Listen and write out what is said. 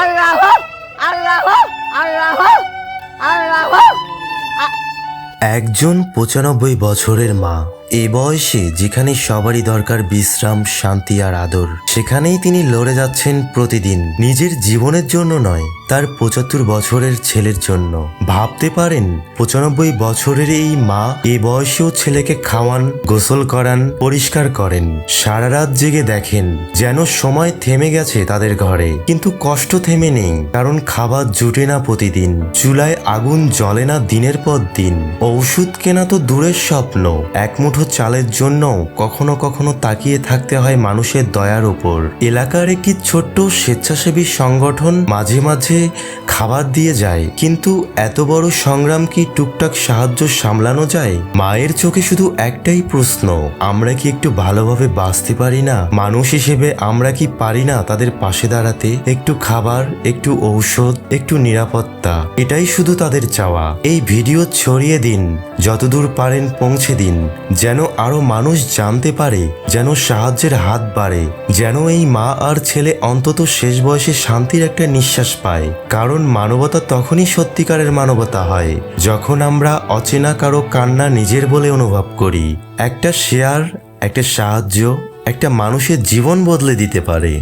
আল্লাহ আল্লাহ আল্লাহ আল্লাহ একজন পঁচানব্বই বছরের মা। এ বয়সে যেখানে সবারই দরকার বিশ্রাম, শান্তি আর আদর, সেখানেই তিনি লড়ে যাচ্ছেন প্রতিদিন, নিজের জীবনের জন্য নয়, তার পঁচাত্তর বছরের ছেলের জন্য। ভাবতে পারেন, পঁচানব্বই বছরের এই মা এ বয়সেও ছেলেকে খাওয়ান, গোসল করান, পরিষ্কার করেন, সারা রাত জেগে দেখেন যেন সময় থেমে গেছে তাদের ঘরে। কিন্তু কষ্ট থেমে নেই, কারণ খাবার জুটে না প্রতিদিন, চুলায় আগুন জ্বলে না দিনের পর দিন। ওষুধ কেনা তো দূরের স্বপ্ন, এক মুঠো চালের জন্য কখনো কখনো তাকিয়ে থাকতে হয় মানুষের দয়ার উপর। এলাকার একটি ছোট্ট স্বেচ্ছাসেবী সংগঠন মাঝে মাঝে খাবার দিয়ে যায়। কিন্তু এত বড় সংগ্রাম কি টুকটাক সাহায্য সামলানো যায়? মায়ের চোখে শুধু একটাই প্রশ্ন, আমরা কি একটু ভালোভাবে বাঁচতে পারি না? মানুষ হিসেবে আমরা কি পারি না তাদের পাশে দাঁড়াতে? একটু খাবার, একটু ঔষধ একটু নিরাপত্তা, এটাই শুধু তাদের চাওয়া। এই ভিডিও ছড়িয়ে দিন, যতদূর পারেন পৌঁছে দিন, যেন আরও মানুষ জানতে পারে, যেন সাহায্যের হাত বাড়ে, যেন এই মা আর ছেলে অন্তত শেষ বয়সে শান্তির একটা নিঃশ্বাস পায়। কারণ মানবতা তখনই সত্যিকারের মানবতা হয়, যখন আমরা অচেনা কারও কান্না নিজের বলে অনুভব করি। একটা শেয়ার, একটা সাহায্য, একটা মানুষের জীবন বদলে দিতে পারে।